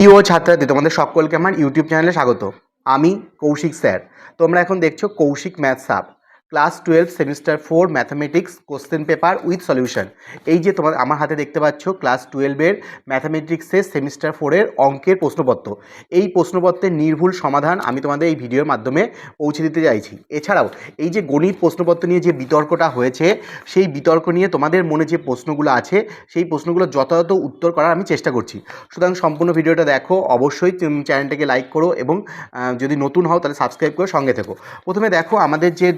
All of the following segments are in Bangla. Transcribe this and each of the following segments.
প্রিয় ছাত্রার্থী তোমাদের সকলকে আমার ইউটিউব চ্যানেলে স্বাগত। আমি কৌশিক স্যার। তোমরা এখন দেখছ Kaushik maths up class twelve semester four mathematics question paper with solution. এই যে তোমার আমার হাতে দেখতে পাচ্ছ ক্লাস টুয়েলভের ম্যাথামেটিক্সের সেমিস্টার ফোরের অঙ্কের প্রশ্নপত্র। এই প্রশ্নপত্রের নির্ভুল সমাধান আমি তোমাদের এই ভিডিওর মাধ্যমে পৌঁছে দিতে চাইছি। এছাড়াও, এই যে গণিত প্রশ্নপত্র নিয়ে যে বিতর্কটা হয়েছে, সেই বিতর্ক নিয়ে তোমাদের মনে যে প্রশ্নগুলো আছে, সেই প্রশ্নগুলো যথাযথ উত্তর করার আমি চেষ্টা করছি। সুতরাং সম্পূর্ণ ভিডিওটা দেখো, অবশ্যই চ্যানেলটাকে লাইক করো এবং যদি নতুন হও তাহলে সাবস্ক্রাইব করে সঙ্গে থেকো। প্রথমে দেখো আমাদের যে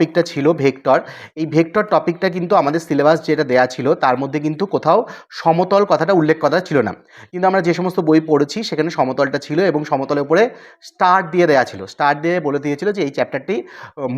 টপিকটা ছিল ভেক্টর। এই ভেক্টর টপিকটা কিন্তু আমাদের সিলেবাস যেটা দেয়া ছিল, তার মধ্যে কিন্তু কোথাও সমতল কথাটা উল্লেখ করা ছিল না। কিন্তু আমরা যে সমস্ত বই পড়েছি, সেখানে সমতলটা ছিল এবং সমতলের উপরে স্টার দিয়ে দেয়া ছিল। স্টার দিয়ে বলে দিয়েছিল যে এই চ্যাপ্টারটি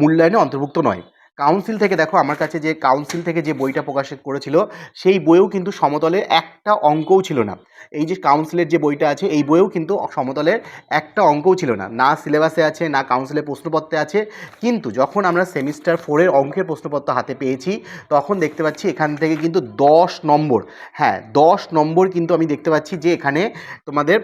মূল্যায়নে অন্তর্ভুক্ত নয়। কাউন্সিল থেকে দেখো, আমার কাছে যে কাউন্সিল থেকে যে বইটা প্রকাশিত করেছিল, সেই বইয়েও কিন্তু সমতলে একটা অঙ্কও ছিল না। এই যে কাউন্সিলের যে বইটা আছে, এই বইয়েও কিন্তু সমতলের একটা অঙ্কও ছিল না। না সিলেবাসে আছে, না কাউন্সিলের প্রশ্নপত্রে আছে। কিন্তু যখন আমরা সেমিস্টার ফোরের অঙ্কের প্রশ্নপত্র হাতে পেয়েছি, তখন দেখতে পাচ্ছি এখান থেকে কিন্তু দশ নম্বর। হ্যাঁ দশ নম্বর কিন্তু আমি দেখতে পাচ্ছি যে এখানে তোমাদের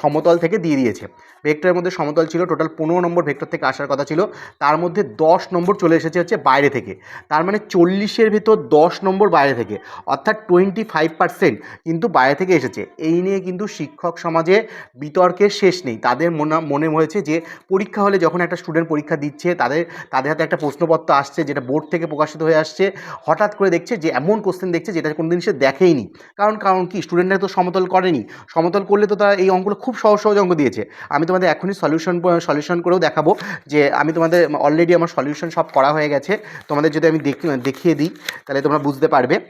সমতল থেকে দিয়ে দিয়েছে। ভেক্টরের মধ্যে সমতল ছিল টোটাল পনেরো নম্বর ভেক্টর থেকে আসার কথা ছিল। তার মধ্যে দশ নম্বর চলে এসেছে হচ্ছে বাইরে থেকে। তার মানে চল্লিশের ভেতর দশ নম্বর বাইরে থেকে। অর্থাৎ টোয়েন্টি ফাইভ পার্সেন্ট কিন্তু বাইরে থেকে এসেছে। এই নিয়ে কিন্তু শিক্ষক সমাজে বিতর্কের শেষ নেই। তাদের মনে হয়েছে যে পরীক্ষা হলে যখন একটা স্টুডেন্ট পরীক্ষা দিচ্ছে, তাদের তাদের হাতে একটা প্রশ্নপত্র আসছে যেটা বোর্ড থেকে প্রকাশিত হয়ে আসছে। হঠাৎ করে দেখছে যে, এমন কোশ্চেন দেখছে যেটা কোনোদিন সে দেখেইনি। কারণ কারণ কি? স্টুডেন্টরা তো সমতল করেনি। সমতল করলে তো তারা এই অঙ্কগুলো খুব সহজ সহজ অঙ্ক দিয়েছে। আমি তোমাদের এখনই সলিউশন সলিউশন করেও দেখাবো যে, আমি তোমাদের অলরেডি আমার সলিউশন সব করা হয়ে গেছে। তোমাদের যদি আমি দেখ- দেখিয়ে দিই, তাহলে তোমরা বুঝতে পারবে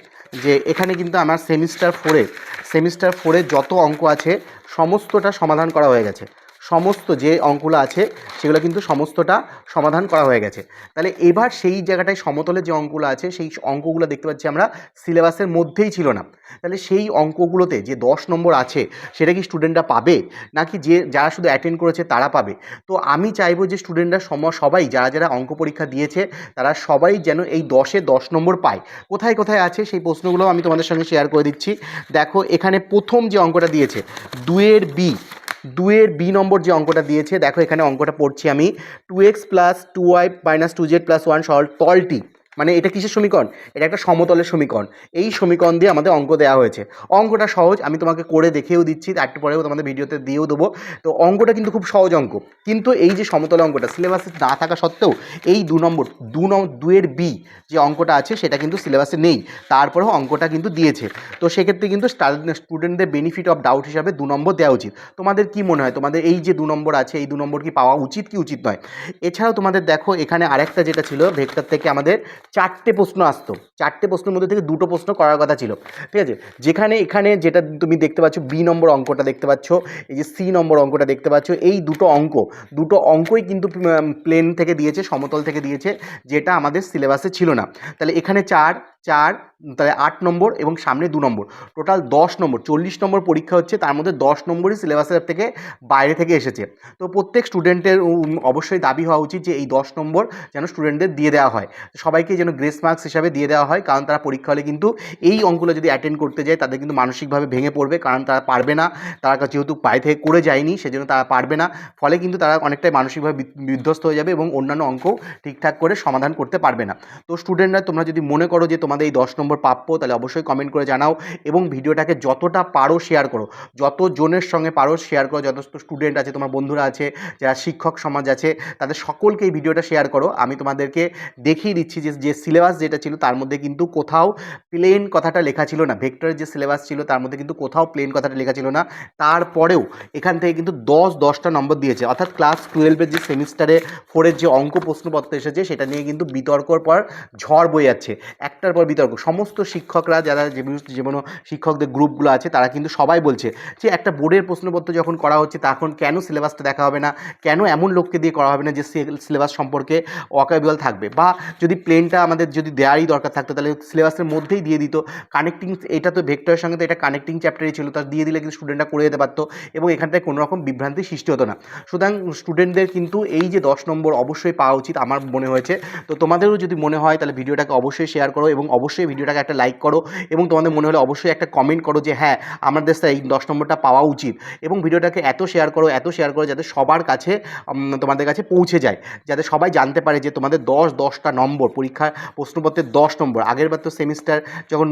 যে এখানে কিন্তু আমার সেমিস্টার ফোরে সেমিস্টার ফোরে যত অঙ্ক আছে, সমস্তটা সমাধান করা হয়ে গেছে। সমস্ত যে অঙ্কগুলো আছে, সেগুলো কিন্তু সমস্তটা সমাধান করা হয়ে গেছে। তাহলে এবার সেই জায়গাটায় সমতলে যে অঙ্কগুলো আছে, সেই অঙ্কগুলো দেখতে পাচ্ছি আমরা সিলেবাসের মধ্যেই ছিল না। তাহলে সেই অঙ্কগুলোতে যে দশ নম্বর আছে, সেটা কি স্টুডেন্টরা পাবে? নাকি যে, যারা শুধু অ্যাটেন্ড করেছে তারা পাবে? তো আমি চাইব যে স্টুডেন্টরা সম, সবাই, যারা যারা অঙ্ক পরীক্ষা দিয়েছে, তারা সবাই যেন এই দশে দশ নম্বর পায়। কোথায় কোথায় আছে সেই প্রশ্নগুলো আমি তোমাদের সঙ্গে শেয়ার করে দিচ্ছি। দেখো, এখানে প্রথম যে অঙ্কটা দিয়েছে দুয়ের বি দুয়ের বি নম্বর যে অঙ্কটা দিয়েছে, দেখো এখানে অঙ্কটা পড়ছি আমি। Two x plus two y minus two z plus one সল তলটি মানে এটা কিসের সমীকরণ? এটা একটা সমতলের সমীকরণ। এই সমীকরণ দিয়ে আমাদের অঙ্ক দেওয়া হয়েছে। অঙ্কটা সহজ, আমি তোমাকে করে দেখেও দিচ্ছি একটু পরেও তোমাদের ভিডিওতে দিয়েও দেবো। তো অঙ্কটা কিন্তু খুব সহজ অঙ্ক। কিন্তু এই যে সমতল অঙ্কটা সিলেবাসে না থাকা সত্ত্বেও এই দু নম্বর, দু নং দুয়ের বি যে অঙ্কটা আছে, সেটা কিন্তু সিলেবাসে নেই। তারপরেও অঙ্কটা কিন্তু দিয়েছে। তো সেক্ষেত্রে কিন্তু স্টুডেন্টদের বেনিফিট অফ ডাউট হিসাবে দু নম্বর দেওয়া উচিত। তোমাদের কি মনে হয়? তোমাদের এই যে দু নম্বর আছে, এই দু নম্বর কি পাওয়া উচিত কি উচিত নয়? এছাড়াও তোমাদের দেখো, এখানে আরেকটা যেটা ছিল ভেক্টর থেকে আমাদের চারটে প্রশ্ন আসতো। চারটে প্রশ্নের মধ্যে থেকে দুটো প্রশ্ন করার কথা ছিল। ঠিক আছে? যেখানে, এখানে যেটা তুমি দেখতে পাচ্ছ বি নম্বর অঙ্কটা দেখতে পাচ্ছ, এই যে সি নম্বর অঙ্কটা দেখতে পাচ্ছ, এই দুটো অঙ্ক, দুটো অঙ্কই কিন্তু প্লেন থেকে দিয়েছে, সমতল থেকে দিয়েছে, যেটা আমাদের সিলেবাসে ছিল না। তাহলে এখানে চার চার, তাহলে আট নম্বর এবং সামনে দু নম্বর। টোটাল দশ নম্বর, চল্লিশ নম্বর পরীক্ষা হচ্ছে, তার মধ্যে দশ নম্বরই সিলেবাসের থেকে বাইরে থেকে এসেছে। তো প্রত্যেক স্টুডেন্টের অবশ্যই দাবি হওয়া উচিত যে এই দশ নম্বর যেন স্টুডেন্টদের দিয়ে দেওয়া হয়। সবাইকে যেন গ্রেস মার্কস হিসাবে দিয়ে দেওয়া হয়, কারণ তারা পরীক্ষা হলে কিন্তু এই অঙ্কগুলো যদি অ্যাটেন্ড করতে যায়, তাদের কিন্তু মানসিকভাবে ভেঙে পড়বে, কারণ তারা পারবে না। তারা যেহেতু বাইরে থেকে করে যায়নি, সেজন্য তারা পারবে না। ফলে কিন্তু তারা অনেকটাই মানসিকভাবে বিধ্বস্ত হয়ে যাবে এবং অন্যান্য অঙ্কও ঠিকঠাক করে সমাধান করতে পারবে না। তো স্টুডেন্টরা তোমরা যদি মনে করো যে তোমাদের এই দশ নম্বর প্রাপ্য, তাহলে অবশ্যই কমেন্ট করে জানাও এবং ভিডিওটাকে যতটা পারো শেয়ার করো। যত জনের সঙ্গে পারো শেয়ার করো যত স্টুডেন্ট আছে, তোমার বন্ধুরা আছে, যারা শিক্ষক সমাজ আছে, তাদের সকলকে এই ভিডিওটা শেয়ার করো। আমি তোমাদেরকে দেখিয়ে দিচ্ছি যে যে সিলেবাস যেটা ছিল, তার মধ্যে কিন্তু কোথাও প্লেন কথাটা লেখা ছিল না। ভেক্টরের যে সিলেবাস ছিল, তার মধ্যে কিন্তু কোথাও প্লেন কথাটা লেখা ছিল না। তারপরেও এখান থেকে কিন্তু দশ, দশটা নম্বর দিয়েছে। অর্থাৎ ক্লাস টুয়েলভের যে সেমিস্টারে ফোরের যে অঙ্ক প্রশ্নপত্র এসেছে, সেটা নিয়ে কিন্তু বিতর্কর পর ঝড় বয়ে যাচ্ছে। একটার পর বিতর্ক। সমস্ত শিক্ষকরা যারা যে যেমন শিক্ষকদের গ্রুপগুলো আছে, তারা কিন্তু সবাই বলছে যে একটা বোর্ডের প্রশ্নপত্র যখন করা হচ্ছে, তখন কেন সিলেবাসটা দেখা হবে না? কেন এমন লোককে দিয়ে করা হবে না যে সিলেবাস সম্পর্কে ওয়াকাবিল থাকবে? বা যদি প্লেনটা আমাদের যদি দেওয়ারই দরকার থাকতো, তাহলে সিলেবাসের মধ্যেই দিয়ে দিত। কানেক্টিং এটা তো ভেক্টরের সঙ্গে তো এটা কানেক্টিং চ্যাপ্টারই ছিল তার দিয়ে দিলে কিন্তু স্টুডেন্টরা করে যেতে পারতো এবং এখানটায় কোনো রকম বিভ্রান্তি সৃষ্টি হতো না। সুতরাং স্টুডেন্টদের কিন্তু এই যে দশ নম্বর অবশ্যই পাওয়া উচিত, আমার মনে হয়েছে। তো তোমাদেরও যদি মনে হয়, তাহলে ভিডিওটাকে অবশ্যই শেয়ার করো এবং অবশ্যই ভিডিওটাকে একটা লাইক করো এবং তোমাদের মনে হলে অবশ্যই একটা কমেন্ট করো যে হ্যাঁ আমাদের এই দশ নম্বরটা পাওয়া উচিত। এবং ভিডিওটাকে এত শেয়ার করো, এত শেয়ার করো যাতে সবার কাছে তোমাদের কাছে পৌঁছে যায়। যাতে সবাই জানতে পারে যে তোমাদের দশ, দশটা নম্বর পরীক্ষার প্রশ্নপত্রের দশ নম্বর। আগের বার তো সেমিস্টার যখন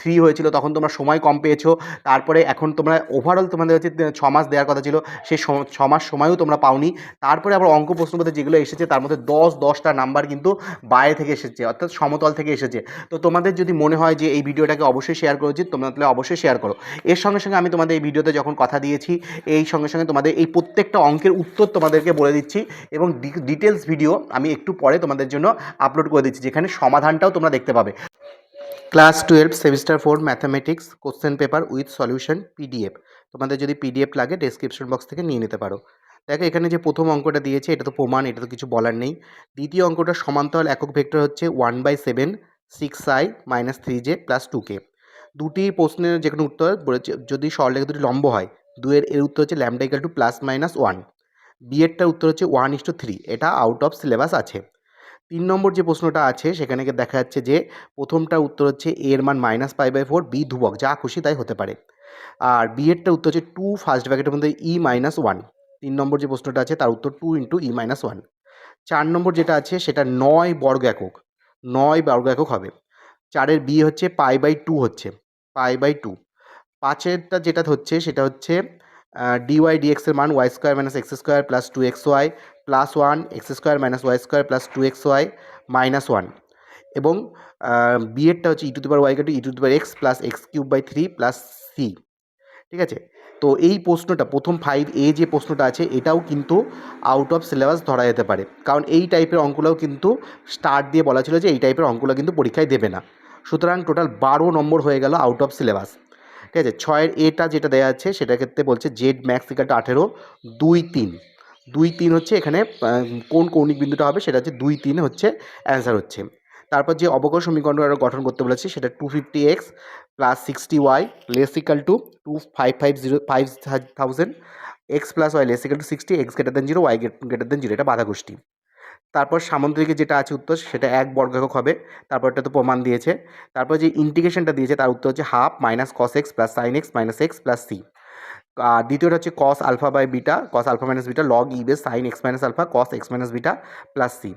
থ্রি হয়েছিল তখন তোমরা সময় কম পেয়েছ। তারপরে এখন তোমরা ওভারঅল তোমাদের হচ্ছে ছ মাস দেওয়ার কথা ছিল। সেই ছ মাস সময়ও তোমরা পাওনি। তারপরে আবার অঙ্ক প্রশ্নপত্রে যেগুলো এসেছে, তার মধ্যে দশ, দশটা নাম্বার কিন্তু বাইরে থেকে এসেছে, অর্থাৎ সমতল থেকে এসেছে। তো তোমাদের যদি মনে হয় যে এই ভিডিওটাকে অবশ্যই শেয়ার করা উচিত তোমরা তাহলে অবশ্যই শেয়ার করো। এর সঙ্গে সঙ্গে আমি তোমাদের এই ভিডিওতে যখন কথা দিয়েছি, এই সঙ্গে সঙ্গে তোমাদের এই প্রত্যেকটা অঙ্কের উত্তর তোমাদেরকে বলে দিচ্ছি এবং ডিটেলস ভিডিও আমি একটু পরে তোমাদের জন্য আপলোড করে দিচ্ছি, যেখানে সমাধানটাও তোমরা দেখতে পাবে। Class twelve semester four mathematics question paper with solution PDF তোমাদের যদি পিডিএফ লাগে ডেসক্রিপশন বক্স থেকে নিয়ে নিতে পারো। দেখো, এখানে যে প্রথম অঙ্কটা দিয়েছে, এটা তো প্রমাণ, এটা তো কিছু বলার নেই। দ্বিতীয় অঙ্কটা সমান্তরাল একক ভেক্টর হচ্ছে one by seven six i minus three j plus two k দুটি প্রশ্নের যে কোনো উত্তর বলেছে, যদি সরলেখা দুটি লম্ব হয় দুয়ের এর উত্তর হচ্ছে lambda equal two plus minus one বিয়েরটার উত্তর হচ্ছে ওয়ান ইস টু থ্রি এটা আউট অফ সিলেবাস আছে। তিন নম্বর যে প্রশ্নটা আছে, সেখানে দেখা যাচ্ছে যে প্রথমটা উত্তর হচ্ছে এ এর মান minus pi by four b ধ্রুবক, যা খুশি তাই হতে পারে। আর বি এরটা উত্তর হচ্ছে টু ফার্স্ট ব্র্যাকেটের মধ্যে ই মাইনাস ওয়ান তিন নম্বর যে প্রশ্নটা আছে, তার উত্তর two into e minus one চার নম্বর যেটা আছে, সেটা নয় বর্গ একক। নয় বর্গ একক হবে। চারের বি হচ্ছে পাই বাই টু হচ্ছে, পাই বাই টু। পাঁচেরটা যেটা হচ্ছে, সেটা হচ্ছে ডিওয়াই ডিএক্সের মান y square minus x square plus two x y plus one x square minus y square plus two x y minus one এবং বিয়েরটা হচ্ছে e to the power y to e to the power x plus x cube by three plus c ঠিক আছে? তো এই প্রশ্নটা, প্রথম ফাইভ এ যে প্রশ্নটা আছে, এটাও কিন্তু আউট অফ সিলেবাস ধরা যেতে পারে। কারণ এই টাইপের অঙ্কগুলোও কিন্তু স্টার্ট দিয়ে বলা ছিল যে এই টাইপের অঙ্কগুলো কিন্তু পরীক্ষায় দেবে না। সুতরাং টোটাল বারো নম্বর হয়ে গেল আউট অফ সিলেবাস ঠিক আছে? ছয়ের এটা যেটা দেওয়া আছে, সেটার ক্ষেত্রে বলছে জেড ম্যাক্স ইকালটা আঠেরো, দুই তিন। দুই তিন হচ্ছে এখানে কোন কৌণিক বিন্দুটা হবে, সেটা হচ্ছে দুই তিন হচ্ছে অ্যান্সার হচ্ছে। তারপর যে অবকর সমীকরণ গঠন করতে বলেছে, সেটা two fifty x plus sixty y less equal to two five five zero five thousand x plus y less two sixty x greater than zero y greater than zero এটা বাধা গোষ্ঠী তারপর সামুদ্রিকে যেটা আছে উত্তর, সেটা এক বর্গ একক হবে তারপর এটা তো প্রমাণ দিয়েছে। তারপর যে ইন্টিগ্রেশনটা দিয়েছে, তার উত্তর হচ্ছে half minus cos x plus sine x minus x plus c আর দ্বিতীয়টা হচ্ছে cos alpha by beta cos alpha minus beta log e base sine x minus alpha cos x minus beta plus c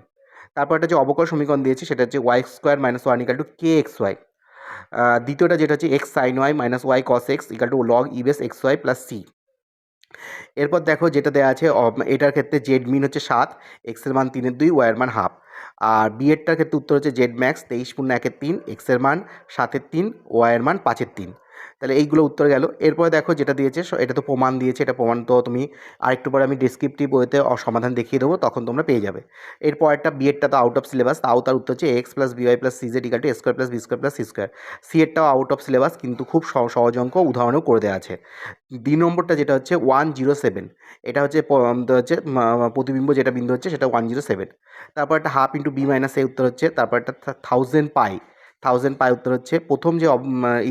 তারপর একটা যে অবকর সমীকরণ দিয়েছে, সেটা হচ্ছে y square minus one equal to k x y দ্বিতীয়টা যেটা হচ্ছে x sine y minus y cos x equal to log e base x y plus c এরপর দেখো যেটা দেওয়া আছে এটার ক্ষেত্রে জেড মিন হচ্ছে সাত এক্সের মান তিনের দুই ওয়াইয়ের মান হাফ। আর বিএডটার ক্ষেত্রে উত্তর হচ্ছে জেড ম্যাক্স তেইশ পূর্ণ একের তিন এক্সের মান সাতের তিন ওয়াইয়ের মান পাঁচের তিন। তাহলে এইগুলো উত্তর গেল। এরপরে দেখো যেটা দিয়েছে এটা তো প্রমাণ দিয়েছে, এটা প্রমাণ তো তুমি আরেকটু পরে আমি ডিসক্রিপটিভ অ- সমাধান দেখিয়ে দেবো, তখন তোমরা পেয়ে যাবে। এরপর একটা বিএডটা তো আউট অফ সিলেবাস তাও তার উত্তর হচ্ছে x plus b y plus c z equal to square plus b square plus c square c এরটাও out of syllabus কিন্তু খুব সহ- সহজ অঙ্ক উদাহরণও করে দেওয়া আছে। দুই নম্বরটা যেটা হচ্ছে ওয়ান জিরো সেভেন এটা হচ্ছে হচ্ছে প্রতিবিম্ব যেটা বিন্দু হচ্ছে সেটা ওয়ান জিরো সেভেন তারপর একটা half into b minus a উত্তর হচ্ছে, তারপর একটা থাউজেন্ড পাই থাউজেন্ড পাই উত্তর হচ্ছে প্রথম যে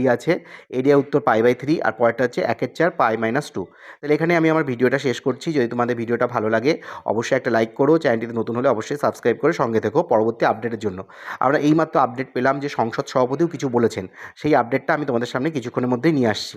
ই আছে এরিয়া উত্তর পাই বাই থ্রি আর পরেরটা হচ্ছে একের চার পাই মাইনাস টু তাহলে এখানে আমি আমার ভিডিওটা শেষ করছি। যদি তোমাদের ভিডিওটা ভালো লাগে, অবশ্যই একটা লাইক করো। চ্যানেলটিতে নতুন হলে অবশ্যই সাবস্ক্রাইব করে সঙ্গে থেকো পরবর্তী আপডেটের জন্য। আমরা এইমাত্র আপডেট পেলাম যে সংসদ সভাপতিও কিছু বলেছেন। সেই আপডেটটা আমি তোমাদের সামনে কিছুক্ষণের মধ্যেই নিয়ে আসছি।